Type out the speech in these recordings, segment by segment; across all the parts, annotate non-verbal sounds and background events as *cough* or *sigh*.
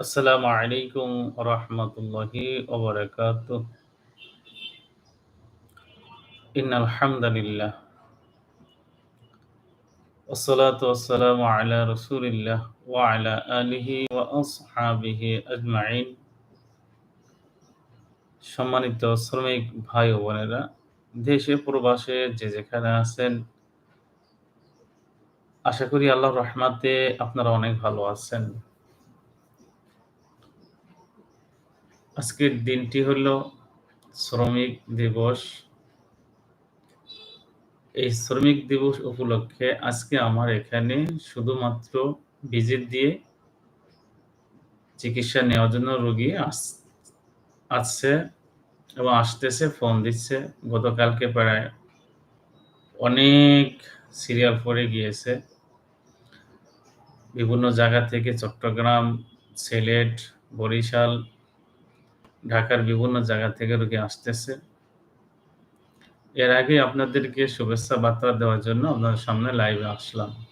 আসসালামু আলাইকুম রহমতুল্লাহি ওবরাকাত ইন্নাল হামদালিল্লাহ والصلاة والسلام على رسول الله وعلى آله وأصحابه أجمعين সম্মানিত শ্রমিক ভাই ও বোনেরা দেশে প্রবাসে যে যেখানে আছেন আশা করি আল্লাহর রহমাতে আপনারা অনেক ভালো আছেন আজকের দিনটি হলো শ্রমিক দিবস। এই শ্রমিক দিবস উপলক্ষে আজকে আমার এখানে শুধুমাত্র ভিজিট দিয়ে চিকিৎসা নেওয়ার জন্য রোগী আসছে এবং আসতেছে, ফোন দিচ্ছে। গতকালকে প্রায় অনেক সিরিয়াল পড়ে গিয়েছে। বিভিন্ন জায়গা থেকে চট্টগ্রাম, সিলেট, বরিশাল ঢাকার বিভিন্ন জায়গা থেকে রোগী আসতেছে। এর আগে আপনাদেরকে শুভেচ্ছা বার্তা দেওয়ার জন্য আপনাদের সামনে লাইভে আসলাম।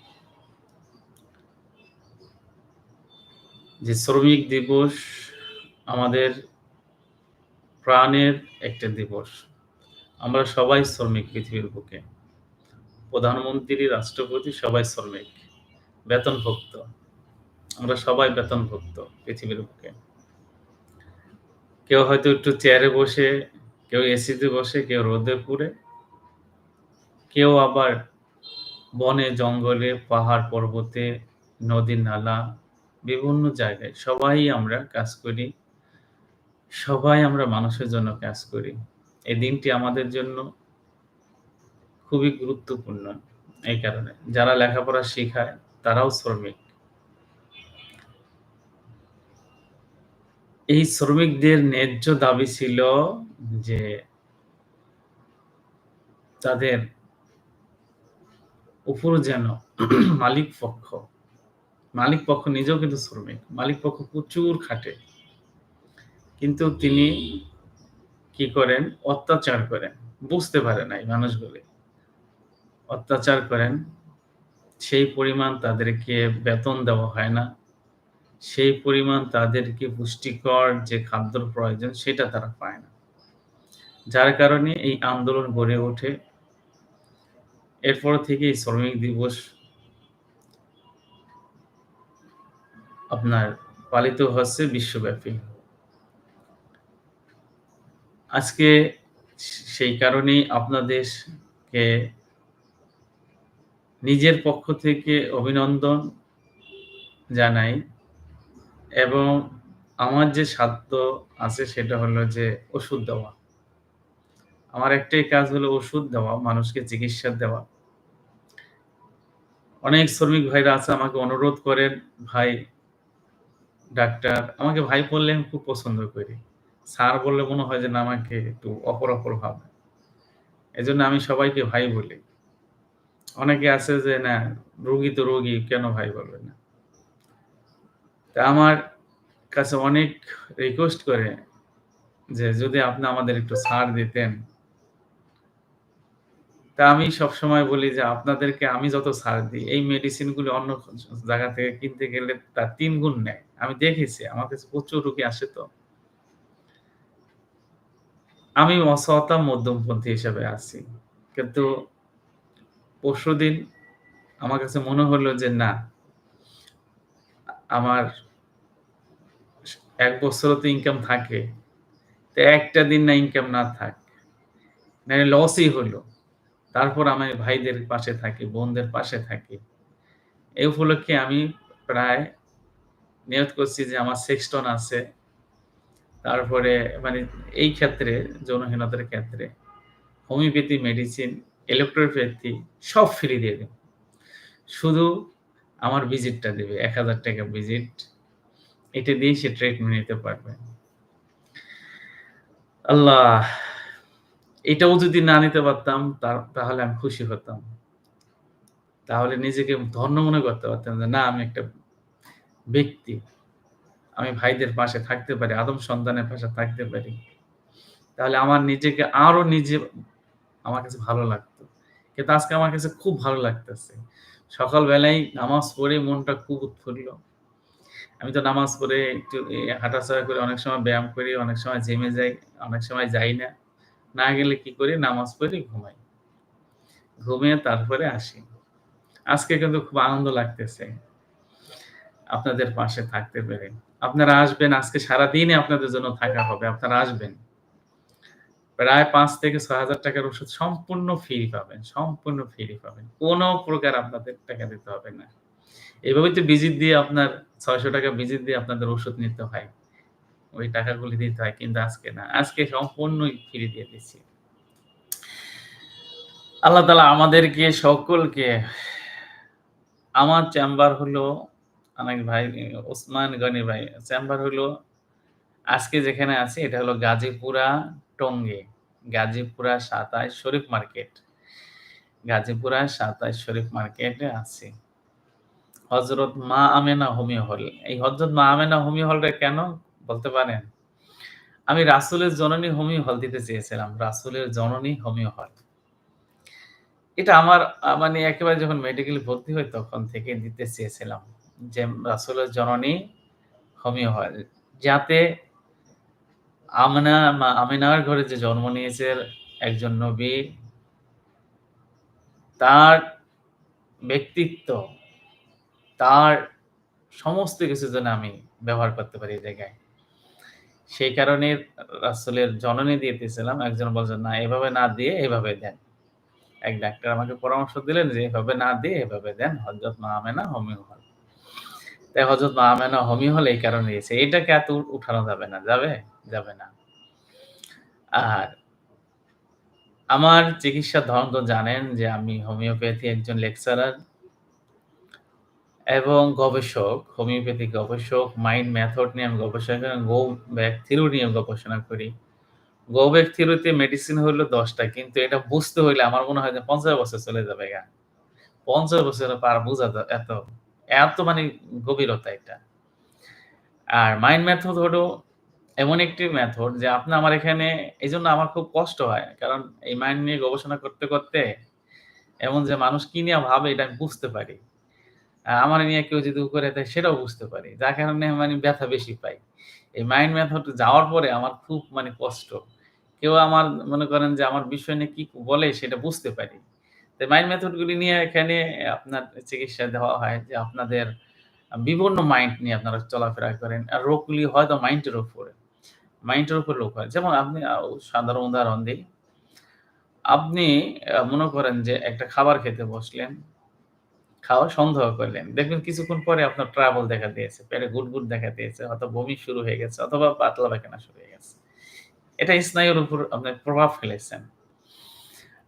যে শ্রমিক দিবস আমাদের প্রাণের একটা দিবস। আমরা সবাই শ্রমিক পৃথিবীর বুকে। প্রধানমন্ত্রী, রাষ্ট্রপতি সবাই শ্রমিক। বেতনভুক্ত। আমরা সবাই বেতনভুক্ত পৃথিবীর বুকে। কেউ হয়তো একটু চেয়ারে বসে, কেউ এসিতে বসে, কেউ রোদে পুড়ে, কেউ আবার বনে, জঙ্গলে, পাহাড়, পর্বতে, নদী, নালা, বিভিন্ন জায়গায় সবাই আমরা কাজ করি, সবাই আমরা মানুষের জন্য কাজ করি। এই দিনটি আমাদের জন্য খুবই গুরুত্বপূর্ণ এই কারণে। যারা লেখাপড়া শেখায়, তারাও শ্রমিক। এই শ্রমিকদের ন্যায্য দাবি ছিল যে তাদের উপর যেন মালিক পক্ষ মালিক পক্ষ নিজেও কিন্তু শ্রমিক, মালিক পক্ষ প্রচুর খাটে। কিন্তু তিনি কি করেন? অত্যাচার করেন। বুঝতে পারে নাই মানুষগুলি। অত্যাচার করেন। সেই পরিমাণ তাদেরকে বেতন দেওয়া হয় না। সেই পরিমাণ তাদেরকে পুষ্টিকর যে খাদ্যর প্রয়োজন সেটা তারা পায় না। যার কারণে এই আন্দোলন গড়ে ওঠে। এরপর থেকে শ্রমিক দিবস আপনার পালিত হচ্ছে বিশ্বব্যাপী। আজকে সেই কারণেই আপনাদেরকে নিজের পক্ষ থেকে অভিনন্দন জানাই। এবং আমার যে সাধ্য আছে সেটা হলো যে ওষুধ দেওয়া। আমার একটাই কাজ হলো ওষুধ দেওয়া, মানুষকে চিকিৎসা দেওয়া। অনেক শ্রমিক ভাইরা আছে, আমাকে অনুরোধ করেন, ভাই, ডাক্তার, আমাকে ভাই বললে আমি খুব পছন্দ করি। স্যার বললে মনে হয় যে না, আমাকে একটু অপর অপর ভাবে। এজন্য আমি সবাইকে ভাই বলি। অনেকে আছে যে, না, রোগী তো রোগী, কেন ভাই বলবে না? তা আমার কাছে অনেক রিকোয়েস্ট করে যে যদি আপনি আমাদের একটু ছাড় দিতেন। তা আমি সব সময় বলি যে আপনাদেরকে আমি যত ছাড় দিই, এই মেডিসিনগুলি অন্য জায়গা থেকে কিনতে গেলে তার তিন গুণ নেয়। আমি দেখেছি, আমার কাছে প্রচুর রুগী আসে তো। আমি অসহতা মধ্যমপন্থী হিসেবে আছি। কিন্তু পরশুদিন আমার কাছে মনে হলো যে না আমার এক বছরও তো ইনকাম থাকে। তো একটা দিন না ইনকাম না থাক। না লসই হলো। তারপর আমি ভাইদের পাশে থাকি, বোনদের পাশে থাকি। এই উপলক্ষে আমি প্রায় নিয়ত করছি যে আমার সেক্সটন আছে। তারপরে মানে এই ক্ষেত্রে, যৌনহীনতার ক্ষেত্রে হোমিওপ্যাথি মেডিসিন ইলেকট্রোপ্যাথি সব ফ্রি দিয়ে দেবে। শুধু আমার ভিজিটটা দেবে, এক হাজার টাকা ভিজিট এটা দিয়ে সে ট্রিটমেন্ট নিতে পারবে। আল্লাহ, এটাও যদি না নিতে পারতাম তাহলে আমি খুশি হতাম। তাহলে নিজেকে ধন্য মনে করতে পারতাম যে, না, আমি একটা ব্যক্তি। আমি ভাইদের পাশে থাকতে পারি, আদম সন্তানের পাশে থাকতে পারি। তাহলে আমার নিজেকে আরও নিজে, আমার কাছে ভালো লাগতো। কিন্তু আজকে আমার কাছে খুব ভালো লাগতেছে। সকালবেলায় নামাজ পড়ে মনটা খুব উৎফুল্ল আমি তো নামাজ পড়ে একটু এ হাঁটাচলা করি, অনেক সময় ব্যায়াম করি, অনেক সময় জেমে যাই, অনেক সময় যাই না। না গেলে কি করি? নামাজ পড়ি, ঘুমাই। ঘুমিয়ে তারপরে আসি। আজকে কিন্তু খুব আনন্দ লাগতেছে। আপনাদের পাশে থাকতে পেরে। আপনারা আসবেন, আজকে সারাদিনই আপনাদের জন্য থাকা হবে। আপনারা আসবেন। প্রায় ৫ থেকে ৬,০০০ টাকার ওষুধ সম্পূর্ণ ফ্রি পাবেন। সম্পূর্ণ ফ্রি পাবেন। কোন প্রকার আপনাদের টাকা দিতে হবে না। এভাবেই তো ভিজিট দিয়ে আপনার ৳৬০০ ভিজিট দিয়ে আপনাদের ওষুধ নিতে হয়। ওই টাকাগুলি দিতে হয়। কিন্তু আজকে না। আজকে সম্পূর্ণই ফ্রি দিয়ে দিচ্ছি। আল্লাহ তালা আমাদেরকে সকলকে আমার চেম্বার হলো অনেক ভাই ওসমান গনি ভাই চেম্বার হলো আজকে যেখানে আছি এটা হলো গাজীপুরা টঙ্গী। গাজীপুরা ২৭ শরীফ মার্কেট। গাজীপুরা ২৭ শরীফ মার্কেটে আছি। হযরত মা আমেনা হোমিও হল। এই হজরত মা আমেনা হোমিও হলটা কেন বলতে পারেন? আমি রাসূলের জননী হোমিও হল দিতে চেয়েছিলাম। রাসূলের জননী হোমিও হল। এটা আমার মানে একেবারে যখন মেডিকেলে ভর্তি হই তখন থেকে দিতে চেয়েছিলাম। যে রাসূলের জননী হোমিও হল। যাতে আমেনা আমেনার ঘরে যে জন্ম নিয়েছে একজন নবী তার ব্যক্তিত্ব, তার সমস্ত কিছু যেন আমি ব্যবহার করতে পারি এই জায়গায়। সেই কারণে রাসূলের জননী দিতেছিলাম। একজন বলছেন, "না এভাবে না দিয়ে এভাবে দেন।" এক ডাক্তার আমাকে পরামর্শ দিলেন যে, "এভাবে না দিয়ে এভাবে দেন। হযরত মা আমেনা হোমিও হল।" তাই হযরত মা আমেনা হোমিও হল এই কারণে দিয়েছে। এটাকে এত উঠানো যাবে না। যাবে? যাবে না। আর আমার চিকিৎসার ধরন তো জানেন যে আমি হোমিওপ্যাথি একজন লেকচারার এবং গবেষক, হোমিওপ্যাথি গবেষক, মাইন্ড মেথড নিয়ে আমি গবেষণা করি, গো ব্যাক থিওরি নিয়ে গবেষণা করি। গো ব্যাক থিওরিতে মেডিসিন হইল দশটা কিন্তু এটা বুঝতে হইলে আমার মনে হয় যে ৫০ বছর চলে যাবেগা। ৫০ বছর পার বুঝা এত, এত মানে গভীরতা এটা। আর মাইন্ড মেথড হলো এমন একটি মেথড যে আপনি আমার এখানে এজন্য আমার খুব কষ্ট হয়। কারণ এই মাইন্ড নিয়ে গবেষণা করতে, করতে এমন যে মানুষ কি নিয়ে ভাবে এটা আমি বুঝতে পারি। আমার নিয়ে কেউ যদি করে দেয় সেটাও বুঝতে পারি। যার কারণে মানে ব্যথা বেশি পাই। এই মাইন্ড মেথড যাওয়ার পরে আমার খুব মানে কষ্ট। কেউ আমার মনে করেন যে আমার বিষয় নিয়ে কি বলে সেটা বুঝতে পারি। মাইন্ড মেথড গুলি নিয়ে এখানে আপনার চিকিৎসা দেওয়া হয় যে আপনাদের বিভিন্ন মাইন্ড নিয়ে আপনারা চলাফেরা করেন। আর রোগগুলি হয়তো মাইন্ডের উপরে। মাইন্ডের উপর রোগ হয়। যেমন আপনি সাধারণ উদাহরণ দেই। আপনি মনে করেন যে একটা খাবার খেতে বসলেন। খাওয়া সন্দেহ করলেন। দেখবেন কিছুক্ষণ পরে আপনার ট্রাভেল দেখা দিয়েছে। পেটে গুড়গুড় দেখা দিয়েছে। হয়তো বমি শুরু হয়ে গেছে, অথবা পাতলা পায়খানা শুরু হয়ে গেছে। এটা স্নায়ুর উপর আপনি প্রভাব ফেলেছেন।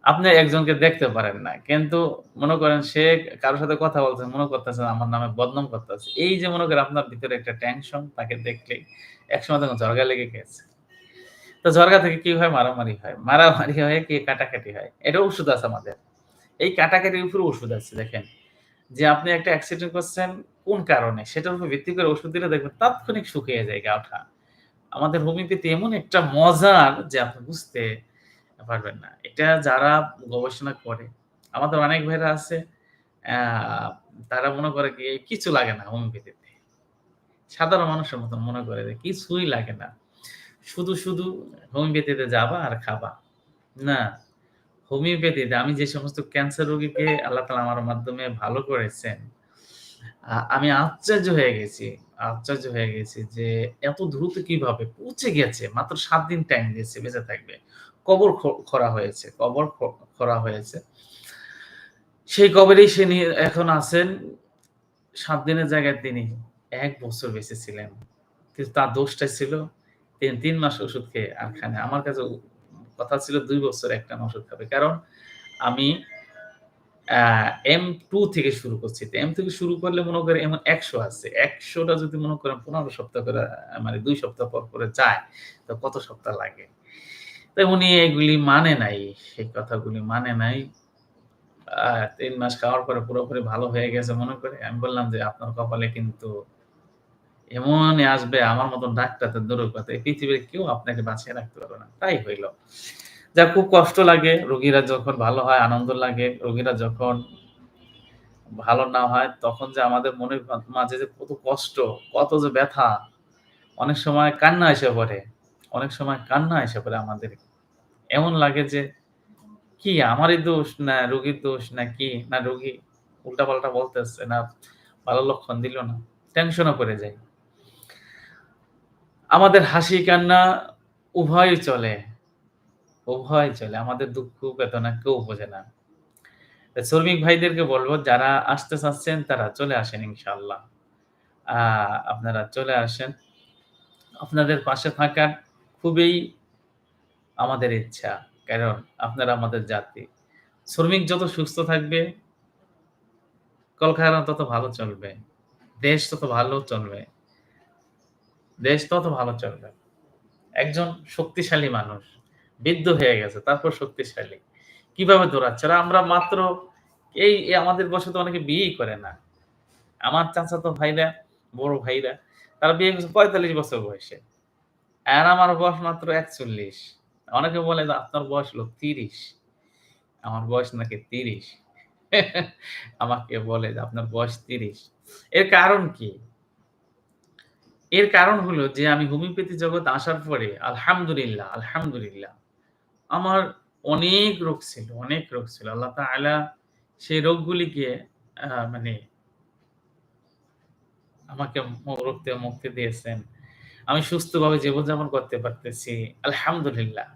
আপনি একজনকে দেখতে পারেন না। কিন্তু মনে করেন সে কারোর সাথে কথা বলছে, মনে করতেছেন আমার নামে বদনাম করতেছে। এই যে মনে করেন আপনার ভিতরে একটা টেনশন তাকে দেখলেই একসময় তখন ঝরগা লেগে গেছে। তো ঝরগা থেকে কি হয়? মারামারি হয়। মারামারি হয় কি কাটাকাটি হয়। এটা ওষুধ আছে আমাদের। এই কাটাকাটির উপরে ওষুধ আছে দেখেন। যে আপনি একটা অ্যাক্সিডেন্ট করছেন কোন কারণে? সেটার উপর ভিত্তি করে ওষুধ দিলে দেখবেন তাৎক্ষণিক শুকিয়ে যায় গা ওঠা। আমাদের হোমিওপ্যাথি এমন একটা মজার যে আপনি বুঝতে পারবেন না। এটা যারা গবেষণা করে, আমাদের অনেক ভাইরা আছে তারা মনে করে কি কিছু লাগে না হোমিওপ্যাথিতে। সাধারণ মানুষের মতন মনে করে যে কিছুই লাগে না। শুধু, শুধু হোমিওপ্যাথিতে যাবা আর খাবা। না। হোমিওপ্যাথিতে আমি যে সমস্ত ক্যান্সার রোগীকে আল্লাহ তাআলা আমার মাধ্যমে ভালো করেছেন, আমি আশ্চর্য হয়ে গেছি। আশ্চর্য হয়ে গেছি যে এত দ্রুত কীভাবে পৌঁছে গেছে। মাত্র সাত দিন টাইম দিয়েছে বেঁচে থাকবে। কবর খ খোঁড়া হয়েছে। কবর খ খোঁড়া হয়েছে। সেই কবরেই সে এখন আছেন। ৭ দিনের জায়গায় তিনি ১ বছর বেঁচে ছিলেন। কিন্তু তার দোষটা ছিল তিনি ৩ মাস ওষুধ খেয়ে আর খায় না। আমার কাছে কথা ছিল ২ বছর একটানা ওষুধ খাবে। কারণ আমি এম টু থেকে শুরু করছি। এম থেকে শুরু করলে মনে করেন এমন ১০০ আছে। একশোটা যদি মনে করেন ১৫ সপ্তাহ করে মানে দুই সপ্তাহ পর, পরে যায় তো কত সপ্তাহ লাগে? তো উনি এগুলি মানে নাই। সেই কথাগুলি মানে নাই। ৩ মাস খাওয়ার পরে পুরোপুরি ভালো হয়ে গেছে মনে করে। আমি বললাম যে, "আপনার কপালে কিন্তু এমনই আসবে আমার মতন ডাক্তার তো দূরের কথা। এই পৃথিবীর কেউ আপনাকে বাঁচিয়ে রাখতে পারবে না।" তাই হইল। যা খুব কষ্ট লাগে। রোগীরা যখন ভালো হয় আনন্দ লাগে। রোগীরা যখন ভালো না হয় তখন যে আমাদের মনের মাঝে যে কত কষ্ট, কত যে ব্যথা, অনেক সময় কান্না এসে পড়ে। অনেক সময় কান্না এসে পড়ে আমাদের। এমন লাগে যে, কি আমারই দোষ না রোগীর দোষ না কি? না রোগী উল্টাপাল্টা বলতেছে না ভালো লক্ষণ দিল না। টেনশনে করে যাই। আমাদের হাসি, কান্না উভয়ই চলে। উভয় চলে। আমাদের দুঃখ, বেদনা কেউ বোঝে না। শ্রমিক ভাইদেরকে বলব, যারা আসতে চাচ্ছেন তারা চলে আসেন ইনশাল্লাহ আপনারা চলে আসেন। আপনাদের পাশে থাকার খুবই আমাদের ইচ্ছা। কারণ আপনারা আমাদের জাতি। শ্রমিক যত সুস্থ থাকবে কলকারখানা তত ভালো চলবে। দেশ তত ভালো চলবে। দেশ তত ভালো চলবে। একজন শক্তিশালী মানুষ, বৃদ্ধ হয়ে গেছে, তারপর শক্তিশালী। কীভাবে দৌড়াচ্ছে? আমরা মাত্র এই আমাদের বসে তো অনেকে বিয়েই করে না। আমার চাচা তো ভাইরা, বড় ভাইরা, তারা বিয়ে ৪৫ বছর বয়সে। আর আমার বয়স মাত্র ৪১। অনেকে বলে যে, "আপনার বয়স হলো ৩০।" আমার বয়স নাকি ৩০। *laughs* আমাকে বলে যে, "আপনার বয়স ৩০।" এর কারণ কি? এর কারণ হলো যে আমি হোমিওপ্যাথি জগতে আসার পরে আলহামদুলিল্লাহ, আলহামদুলিল্লাহ আমার অনেক রোগ ছিল, অনেক রোগ ছিল। আল্লাহ তাআলা সেই রোগগুলিকে মানে আমাকে রোগ থেকে মুক্তি দিয়েছেন। আমি সুস্থভাবে জীবনযাপন করতে পারতেছি। আলহামদুলিল্লাহ।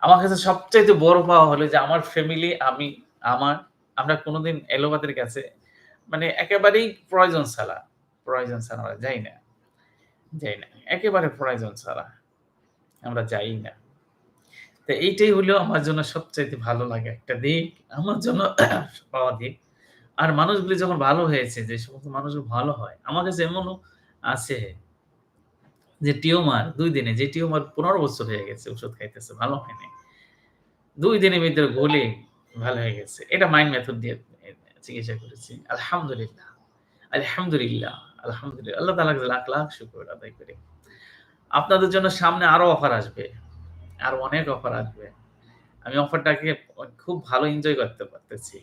আমার কাছে সবচাইতে বড় পাওয়া হলো যে আমার ফ্যামিলি, আমি, আমার আমরা কোনোদিন এলোপাথির কাছে মানে একেবারেই প্রয়োজন ছাড়া, প্রয়োজন ছাড়া আমরা যাই না। যাই না। একেবারে প্রয়োজন ছাড়া। আমরা যাই না। তো এইটাই হলো আমার জন্য সবচাইতে ভালো লাগে একটা দিক। আমার জন্য *coughs* পাওয়া দিক। আর মানুষগুলি যখন ভালো হয়েছে, যে সমস্ত মানুষগুলো ভালো হয়, আমার কাছে এমনও আছে যে টিউমার ২ দিনে, যে টিউমার ১৫ বছর হয়ে গেছে ওষুধ খাইতেছে, ভালো হয় নাই। ২ দিনের ভিতরে গলে ভালো হয়ে গেছে। এটা মাইন্ড মেথড দিয়ে চিকিৎসা করেছি। আলহামদুলিল্লাহ, আলহামদুলিল্লাহ, আলহামদুলিল্লাহ। আল্লাহ কাছে লাখ, লাখ শুকর আদায় করি। আপনাদের জন্য সামনে আরও অফার আসবে। আরও অনেক অফার আসবে। আমি অফারটাকে খুব ভালো এনজয় করতে পারতেছি।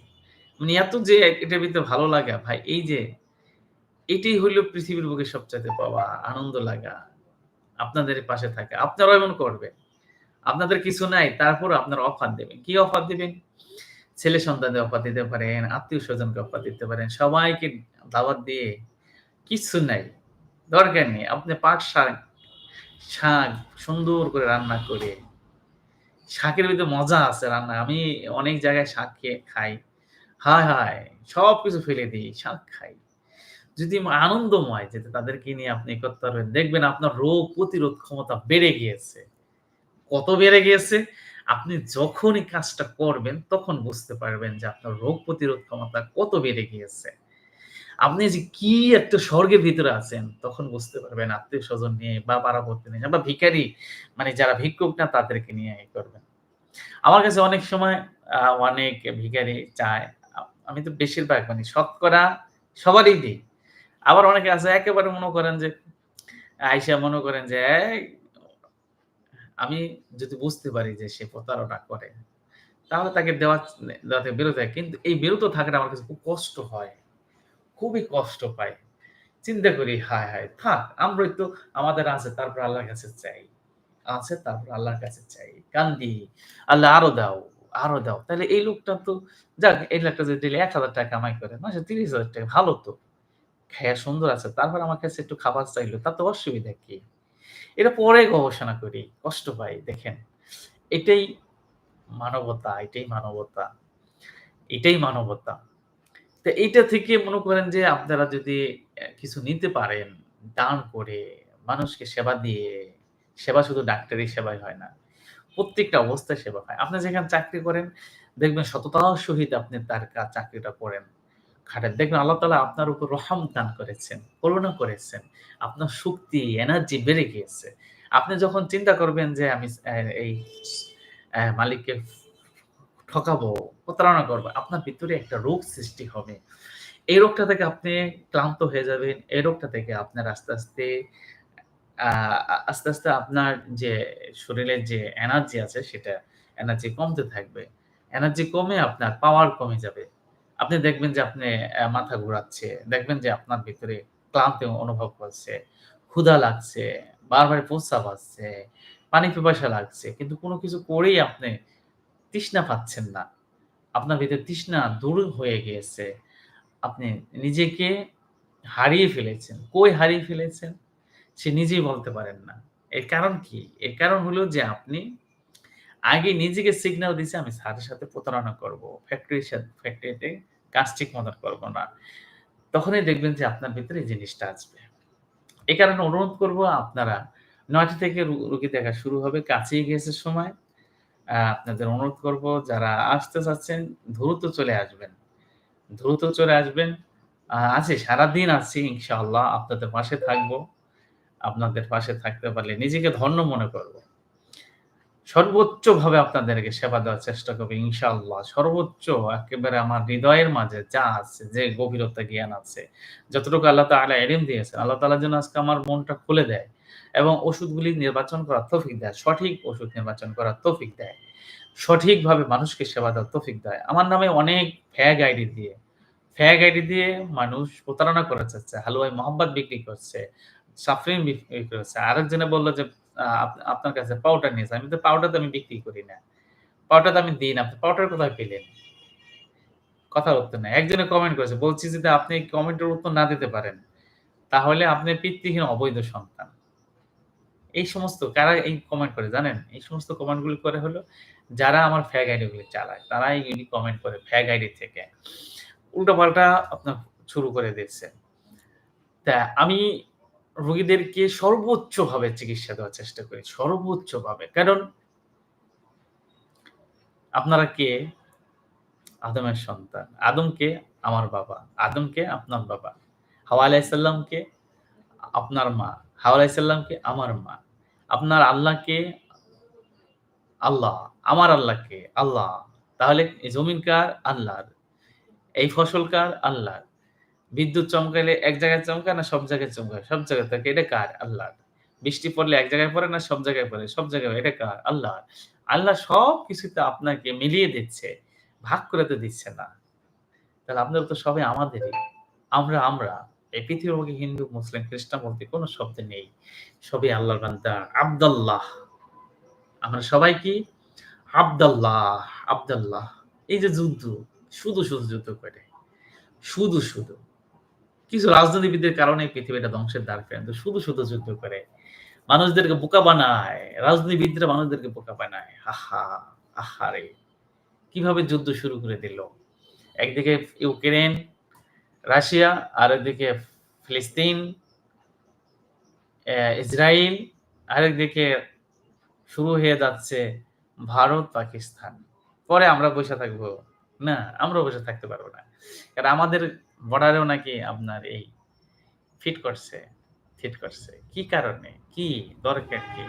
মানে এত যে এটার ভিতরে ভালো লাগা ভাই এই যে এটাই হইল পৃথিবীর বুকে সবচাইতে পাওয়া আনন্দ লাগা। আপনাদের পাশে থাকে আপনারাও এমন করবে আপনাদের কিছু নাই, তারপর আপনারা অফার দিবেন। কি অফার দিবেন? ছেলে সন্তানদের অফার দিতে পারেন, আত্মীয় স্বজনকে অফার দিতে পারেন। সবাইকে দাওয়াত দিয়ে কিচ্ছু নাই। দরকার নেই। আপনি পাট শাক, শাক সুন্দর করে রান্না করে শাকের ভিতরে মজা আছে রান্না। আমি অনেক জায়গায় শাক খেয়ে খাই। হায়, হায়! সবকিছু ফেলে দিই শাক খাই। যদি আনন্দময় যেতে তাদেরকে নিয়ে আপনি করতে পারবেন, দেখবেন আপনার রোগ প্রতিরোধ ক্ষমতা বেড়ে গিয়েছে। কত বেড়ে গিয়েছে? আপনি যখনই কাজটা করবেন তখন বুঝতে পারবেন যে আপনার রোগ প্রতিরোধ ক্ষমতা কত বেড়ে গিয়েছে। আপনি যে কি একটা স্বর্গের ভিতরে আছেন তখন বুঝতে পারবেন আত্মীয় স্বজন নিয়ে বা পাড়া-প্রতিবেশী বা ভিখারি মানে যারা ভিক্ষুক না তাদেরকে নিয়ে ই করবেন। আমার কাছে অনেক সময় অনেক ভিখারি চায়। আমি তো বেশিরভাগ মানে শতকরা সবারই দেই। আবার অনেকে আছে একেবারে মনে করেন যে আইসা মনে করেন যে আমি যদি বুঝতে পারি যে সে প্রতারণা করে, তাহলে তাকে দেওয়া দেওয়া থেকে বিরত। কিন্তু এই বিরত থাকাটা আমার কাছে খুব কষ্ট হয়। খুবই কষ্ট পাই। চিন্তা করি হায়, হায়! থাক আমরাই তো আমাদের আছে তারপর আল্লাহর কাছে চাই। আছে তারপর আল্লাহর কাছে চাই। কান্দি, আল্লাহ আরও দাও, আরও দাও। তাহলে এই লোকটা তো যাক এই লোকটা যদি এক হাজার টাকা কামাই করে, মাসে ৳৩০,০০০ ভালো তো। খাইয়া সুন্দর আছে। তারপর আমার কাছে একটু খাবার চাইলো। তাতে অসুবিধা কি? এটা পরে গবেষণা করি। কষ্ট পাই দেখেন। এটাই মানবতা, এটাই মানবতা। এটাই মানবতা। তো এইটা থেকে মনে করেন যে আপনারা যদি কিছু নিতে পারেন, দান করে, মানুষকে সেবা দিয়ে, সেবা শুধু ডাক্তারি সেবাই হয় না। প্রত্যেকটা অবস্থায় সেবা হয়। আপনি যেখানে চাকরি করেন দেখবেন সততার সহিত আপনি তার চাকরিটা করেন। খাটেন। দেখবেন আল্লাহ তাআলা আপনার উপর রহম দান করেছেন, করুণা করেছেন। আপনার শক্তি, এনার্জি বেড়ে গিয়েছে। আপনি যখন চিন্তা করবেন যে আমি এই মালিককে ঠকাবো, প্রতারণা করব, আপনার ভিতরে একটা রোগ সৃষ্টি হবে। এই রোগটা থেকে আপনি ক্লান্ত হয়ে যাবেন। এই রোগটা থেকে আপনার আস্তে, আস্তে আস্তে, আস্তে আপনার যে শরীরের যে এনার্জি আছে সেটা এনার্জি কমতে থাকবে। এনার্জি কমে আপনার পাওয়ার কমে যাবে। আপনি দেখবেন যে আপনি মাথা ঘুরাচ্ছে। দেখবেন যে আপনার ভিতরে ক্লান্তি অনুভব করছে, ক্ষুধা লাগছে, বারবার প্রস্রাব আসছে, পানি পিপাসা লাগছে। কিন্তু কোনো কিছু করেই আপনি তৃষ্ণা পাচ্ছেন না। আপনার ভিতরে তৃষ্ণা দূর হয়ে গিয়েছে। আপনি নিজেকে হারিয়ে ফেলেছেন। কই হারিয়ে ফেলেছেন? সে নিজেই বলতে পারেন না। এর কারণ কি? এর কারণ হলো যে আপনি আগে নিজেকে সিগন্যাল দিছে আমি স্যারের সাথে প্রতারণা করব। ফ্যাক্টরির সাথে ফ্যাক্টরিতে কাজ ঠিক মতন করব না। তখনই দেখবেন যে আপনার ভিতরে এই জিনিসটা আসবে। এ কারণে অনুরোধ করব আপনারা ৯টা থেকে রুগী দেখা শুরু হবে। কাছেই গেছে সময়। আপনাদের অনুরোধ করব যারা আসতে চাচ্ছেন, দ্রুত চলে আসবেন। দ্রুত চলে আসবেন। আছি, সারাদিন আছি ইনশাআল্লাহ, আপনাদের পাশে থাকব। আপনাদের পাশে থাকতে পারলে নিজেকে ধন্য মনে করব। সর্বোচ্চভাবে আপনাদেরকে সেবা দেওয়ার চেষ্টা করবে ইনশাআল্লাহ। সর্বোচ্চ একেবারে আমার হৃদয়ের মাঝে যা আছে, যে গভীরতা জ্ঞান আছে, যতটুকু আল্লাহ তাআলা ইলম দিয়েছেন, আল্লাহ তাআলা যেন আজকে আমার মনটা খুলে দেয় এবং ওষুধগুলি নির্বাচন করার তৌফিক দেয়। সঠিক ওষুধ নির্বাচন করার তৌফিক দেয়। সঠিকভাবে মানুষকে সেবা দেওয়ার তৌফিক দেয়। আমার নামে অনেক ফ্যাগ আইডি দিয়ে, ফ্যাগ আইডি দিয়ে মানুষ প্রতারণা করে যাচ্ছে। হালুয়ায় মোহাব্বত বিক্রি করছে, সাফরিন বিক্রি করছে। আরেকজনে বলল যে আপনার কাছে পাউডার নিয়েছে। আমি তো পাউডার তো আমি বিক্রি করি না। পাউডার তো আমি দিই না। আপনি পাউডার কোথায় পেলেন? কথার উত্তর নাই। একজনে কমেন্ট করেছে। বলছি যদি আপনি কমেন্টের উত্তর না দিতে পারেন, তাহলে আপনি পিতৃহীন অবৈধ সন্তান। এই সমস্ত কারা এই কমেন্ট করে জানেন? এই সমস্ত কমেন্ট গুলি করে হলো যারা আমার ফ্যাগ আইডি গুলি চালায়। তারাই এগুলি কমেন্ট করে ফ্যাগ আইডি থেকে। উল্টাপাল্টা আপনার শুরু করে দিচ্ছে। তা আমি রোগীদেরকে সর্বোচ্চভাবে চিকিৎসা দেওয়ার চেষ্টা করি। সর্বোচ্চভাবে। কারণ আপনারা কে? আদমের সন্তান। আদম কে? আমার বাবা। আদম কে? আপনার বাবা। হাওয়া আলাইহিস সালাম কে? আপনার মা। হাওয়া আলাইহিস সালাম কে? আমার মা। আপনার আল্লাহ কে? আল্লাহ। আমার আল্লাহ কে? আল্লাহ। তাহলে জমিন কার? আল্লাহর। এই ফসল কার? আল্লাহর। বিদ্যুৎ চমকাইলে এক জায়গায় চমকায় না সব জায়গায় চমকায়? সব জায়গায় থাকে। এটা কার? আল্লাহ বৃষ্টি পড়লে এক জায়গায় পড়ে না সব জায়গায় পড়ে? সব জায়গায় এটা কার? আল্লাহ আল্লাহ সবকিছুতে আপনাকে মিলিয়ে দিচ্ছে। ভাগ করে তো দিচ্ছে না। তাহলে আপনারা তো সবাই আমাদেরই। আমরা, আমরা। এই পৃথিবীর হিন্দু, মুসলিম, খ্রিস্টান বলতে কোনো শব্দ নেই। সবই আল্লাহর বান্দা। আব্দাল্লাহ। আমরা সবাই কি? আব্দাল্লাহ, আব্দাল্লাহ। এই যে যুদ্ধ, শুধু, শুধু যুদ্ধ করে। শুধু, শুধু। কিছু রাজনীতিবিদদের কারণে পৃথিবীটা ধ্বংসের দ্বার প্রান্ত। শুধু, শুধু যুদ্ধ করে। মানুষদেরকে বোকা বানায়। রাজনীতিবিদরা মানুষদেরকে বোকা বানায়। আহা! আহারে! কীভাবে যুদ্ধ শুরু করে দিল। একদিকে ইউক্রেন, রাশিয়া, আরেকদিকে ফিলিস্তিন, অ্যা ইসরাইল, আরেকদিকে শুরু হয়ে যাচ্ছে ভারত, পাকিস্তান। পরে আমরা বসে থাকব। না, আমরা বসে থাকতে পারব না। কারণ আমাদের বর্ডারেও নাকি আপনার এই ফিট করছে, ফিট করছে। কি কারণে? কি? দরকার কি?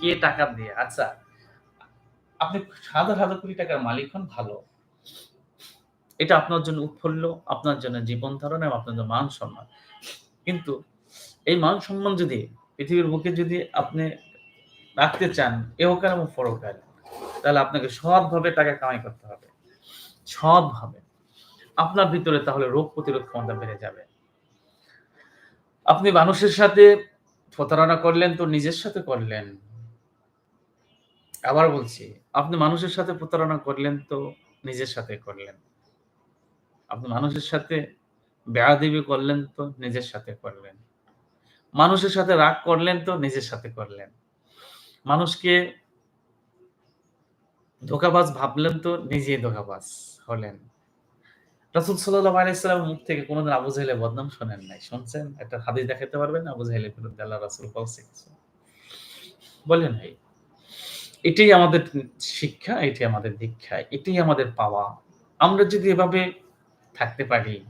কে টাকা দিয়ে? আচ্ছা, আপনি হাজার, হাজার কোটি টাকার মালিক হন ভালো। এটা আপনার জন্য উৎফুল্ল, আপনার জন্য জীবন ধারণ এবং আপনার জন্য মান সম্মান। কিন্তু এই মান সম্মান যদি পৃথিবীর বুকে যদি আপনি রাখতে চান ইহকাল এবং পরকাল, তাহলে আপনাকে সৎভাবে টাকা কামাই করতে হবে। সৎভাবে। আপনার ভিতরে তাহলে রোগ প্রতিরোধ ক্ষমতা বেড়ে যাবে। আপনি মানুষের সাথে প্রতারণা করলেন তো নিজের সাথে করলেন। আবার বলছি, আপনি মানুষের সাথে প্রতারণা করলেন তো নিজের সাথে করলেন। আপনি মানুষের সাথে বেয়াদবি করলেন তো নিজের সাথে করলেন। মানুষের সাথে রাগ করলেন তো নিজের সাথে করলেন। মানুষকে ধোঁকাবাজ ভাবলেন তো নিজেই ধোঁকাবাজ হলেন। রাসূল সাল্লাল্লাহু আলাইহি মুখ থেকে কোনদিন আবু জাহেলের বদনাম শোনেন নাই। শুনছেন? একটা হাদিস দেখাতে পারবেন আবু জাহেলের বিরুদ্ধে আল্লাহ রাসূল? বলেন ভাই। এটাই আমাদের শিক্ষা, এটাই আমাদের দীক্ষা, এটাই আমাদের পাওয়া। আমরা যদি এভাবে থাকতে পারি,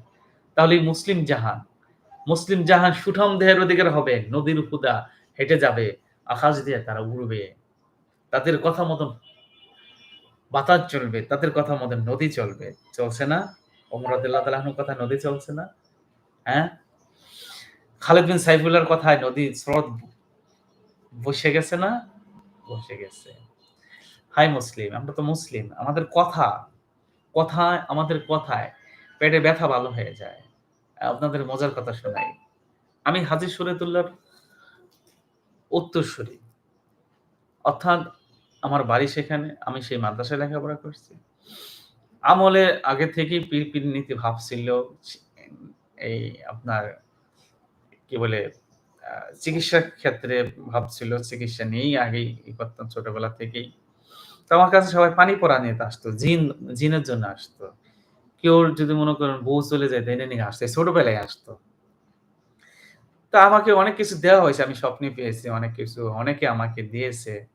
তাহলে মুসলিম জাহান, মুসলিম জাহান সুঠাম দেহের অধিকার হবে। নদীর হুদা হেঁটে যাবে, আকাশ দিয়ে তারা উড়বে। তাদের কথা মতন বাতাস চলবে, তাদের কথা মতন নদী চলবে। চলছে না? ওমর রাদিয়াল্লাহু তাআলা আনহুর নদী চলছে না? হ্যাঁ? খালিদ বিন সাইফুল্লাহর কথায় নদীর স্রোত বসে গেছে না? বসে গেছে। হাই মুসলিম, আমরা তো মুসলিম। আমাদের কথা কথায় আমাদের কথায় পেটে ব্যথা ভালো হয়ে যায়। আপনাদের মজার কথা শোনাই। আমি হাজী শরীয়তুল্লাহর উত্তরসূরি। অর্থাৎ আমার বাড়ি সেখানে। আমি সেই মাদ্রাসায় লেখাপড়া করছি। আমলে আগে থেকেই পীর পীরনীতি ভাব ছিল। এই আপনার কি বলে চিকিৎসার ক্ষেত্রে ভাব ছিল। চিকিৎসা নিয়েই আগেই করতাম ছোটবেলা থেকেই। তো আমার কাছে সবাই পানি পড়া নিতে আসতো। জিন, জিনের জন্য আসতো। কেউ যদি মনে করেন বউ চলে যায় এটা নিয়ে আসতো। ছোটবেলায় আসতো। তো আমাকে অনেক কিছু দেওয়া হয়েছে। আমি স্বপ্নে পেয়েছি, অনেক কিছু। অনেকে আমাকে দিয়েছে।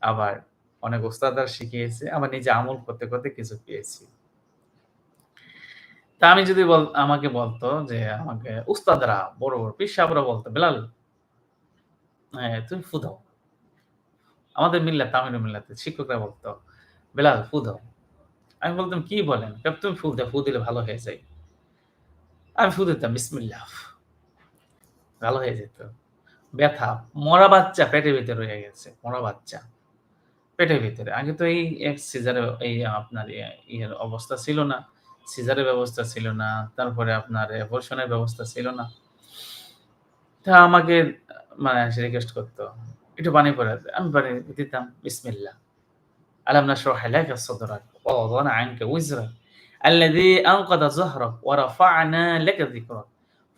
আবার অনেক ওস্তাদরা শিখিয়েছে। আমার নিজে আমল করতে, করতে কিছু পেয়েছি। তা আমি যদি বল আমাকে বলতো যে আমাকে উস্তাদরা বড়, বড় পীর সাহেবরা বলত, "বেলাল" "তুমি ফু দাও।" আমাদের মিল্লাত তামিল মিল্লাতে শিক্ষকরা বলতো "বেলাল ফু দাও।" আমি বলতাম, "কি বলেন?" "তুমি ফু দাও, ফু দিলে ভালো হয়ে যায়।" আমি ফু দিতাম, বিসমিল্লাহ। ভালো হয়ে যেত। ব্যথা, মরা বাচ্চা পেটের ভিতরে রয়ে গেছে। মরা বাচ্চা। পেটের ভিতরে। আগে তো এই এক এই আপনার ইয়ে ইয়ের অবস্থা ছিল না। সিজারের ব্যবস্থা ছিল না। তারপরে আপনার অ্যাবর্শনের ব্যবস্থা ছিল না। তা আমাকে মানে রিকোয়েস্ট করত। "একটু পানি দে।" আমি পানি দিতাম, বিসমিল্লাহ। "আলাম নাশরাহ লাকা সাদরাক ওয়া ওয়াদানা আনকা উজরাক আল্লাযী আনকাযা যাহরাক ওয়া রাফা'না লাকা যিকরাক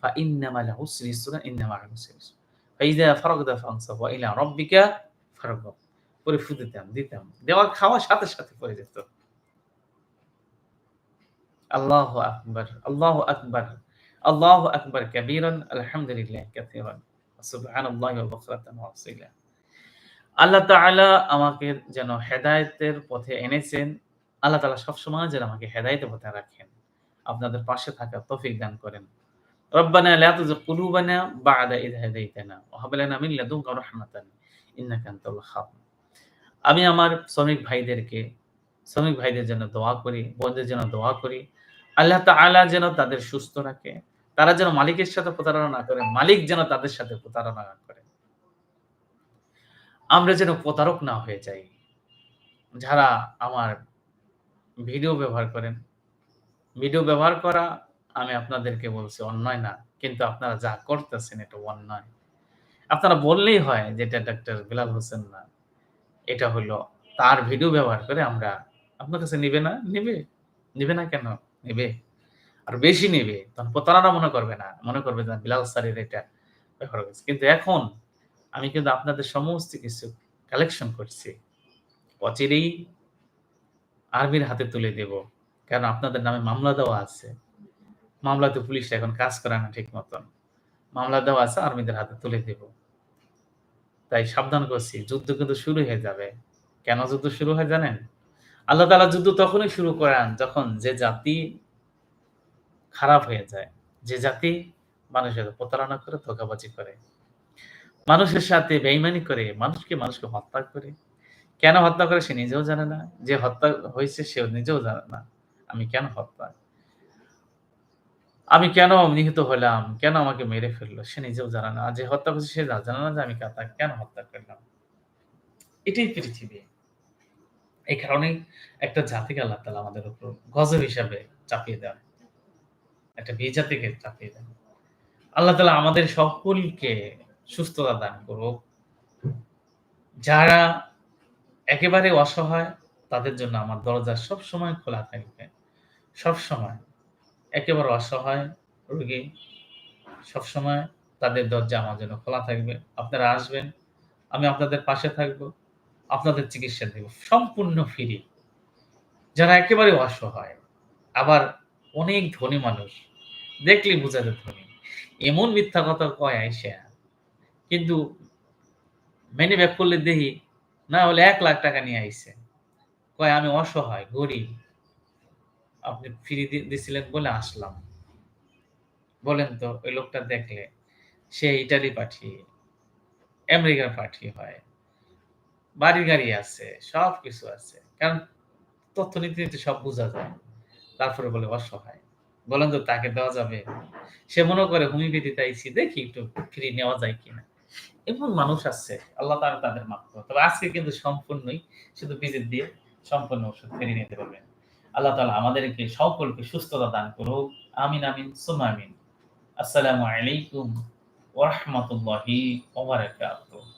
ফাইন্না মাল উসরি ইসরা ইন্না মা'আল উসরি ইসরা ফাইযা ফারাগতা ফানসাব ওয়া ইলা রাব্বিকা ফারগাব।" পরে ফু দিতাম। দেওয়া খাওয়ার সাথে, সাথে পড়ে যেত। আল্লাহু আকবার, আল্লাহু আকবার, আল্লাহু আকবার কাবীরান আলহামদুলিল্লাহ কাসীরান। সুবহানাল্লাহি ওয়া বুকরাতান ওয়া আসীলা। আল্লাহ তাআলা আমাকে যেন হেদায়েতের পথে এনেছেন। আল্লাহ তাআলা সবসময় যেন আমাকে হেদায়েতের পথে রাখেন। আপনাদের পাশে থাকার তৌফিক দান করেন। লা তুযিগ কুলুবানা বা'দা ইয হাদাইতানা ওয়া হাব লানা মিন লাদুনকা রাহমাতান ইন্নাকা আনতাল ওয়াহ্হাব। আমি আমার শ্রমিক ভাইদেরকে শ্রমিক ভাইদের জন্য দোয়া করি, বোনদের জন্য দোয়া করি। আল্লাহ তাআলা যেন তাদের সুস্থ রাখে। তারা যেন মালিকের সাথে প্রতারণা না করে। মালিক যেন তাদের সাথে প্রতারণা না করে। আমরা যেন প্রতারক না হয়ে যাই। যারা আমার ভিডিও ব্যবহার করেন, ভিডিও ব্যবহার করা আমি আপনাদেরকে বলছি অন্যায় না। কিন্তু আপনারা যা করতেছেন এটা অন্যায়। আপনারা বললেই হয় যে এটা ডাক্তার বেলাল হোসেন না। এটা হলো তার ভিডিও ব্যবহার করে আমরা আপনার কাছে নিবে না? নিবে। নিবে না কেন? নিবে। আর বেশি নিবে। তখন প্রতারণা মনে করবে না। মনে করবে যে বিলাল স্যারের এটা ব্যবহার হয়েছে। কিন্তু এখন আমি কিন্তু আপনাদের সমস্ত কিছু কালেকশন করছি। অচিরেই আর্মির হাতে তুলে দেব। কারণ আপনাদের নামে মামলা দেওয়া আছে। মামলাতে পুলিশ এখন কাজ করে না ঠিক মতন। মামলা দেওয়া আছে আর্মিদের হাতে তুলে দেব। তাই সাবধান করছি যুদ্ধ কিন্তু শুরু হয়ে যাবে। কেন যুদ্ধ শুরু হয় জানেন? আল্লাহ তাআলা যুদ্ধ তখনই শুরু করান যখন যে জাতি খারাপ হয়ে যায়। যে জাতি মানুষের প্রতারণা করে, ধোঁকাবাজি করে। মানুষের সাথে বেইমানি করে, মানুষকে মানুষকে হত্যা করে। কেন হত্যা করে সে নিজেও জানে না। যে হত্যা হয়েছে সেও নিজেও জানে না। আমি কেন হত্যা আমি কেন নিহত হলাম? কেন আমাকে মেরে ফেলল? সে নিজেও জানে না। যে হত্যা করছে সে জানে না যে আমি কেন হত্যা করলাম। এটাই পৃথিবী। এই কারণেই একটা জাতিকে আল্লাহ তালা আমাদের উপর গজব হিসাবে চাপিয়ে দেন। একটা বিজাতিকে চাপিয়ে দেন। আল্লাহ তালা আমাদের সকলকে সুস্থতা দান করুক। যারা একেবারে অসহায়, তাদের জন্য আমার দরজা সবসময় খোলা থাকবে। সবসময়। একেবারে অসহায় রোগী সবসময় তাদের দরজা আমার জন্য খোলা থাকবে। আপনারা আসবেন। আমি আপনাদের পাশে থাকব। আপনাদের চিকিৎসা দেব। সম্পূর্ণ ফ্রি। যারা একেবারে অসহায়। আবার অনেক ধনী মানুষ। দেখলেই বোঝা যায় ধনী। এমন মিথ্যা কথা কয় আইসা। কিন্তু মানি ব্যাক করলে দেখি না হলে এক লাখ টাকা নিয়ে আইসে কয় আমি অসহায়, গরিব। আপনি ফ্রি দিছিলেন বলে আসলাম। বলেন তো ওই লোকটা দেখলে সে ইটালি পাঠি, আমেরিকার পাঠি হয়। বাড়ি গাড়ি আছে, সবকিছু আছে। কারণ তথ্য নিতে, নিতে সব বুঝা যায়। তারপরে বলে অসহায়। বলেন তো তাকে দেওয়া যাবে? সে মনে করে হোমিওপ্যাথিতে আইছি দেখি একটু ফ্রি নেওয়া যায় কিনা। এমন মানুষ আছে। আল্লাহ তাআলা তাদের করুক। তবে আজকে কিন্তু সম্পূর্ণই শুধু ভিজিট দিয়ে সম্পূর্ণ ওষুধ ফ্রি নিতে পারবেন। আল্লাহ তালা আমাদেরকে সকলকে সুস্থতা দান করুক। আমিন, আমিন, সুমামিন। আসসালামু আলাইকুম ওরহমতুল্লাহি ওবরাকাতুহ।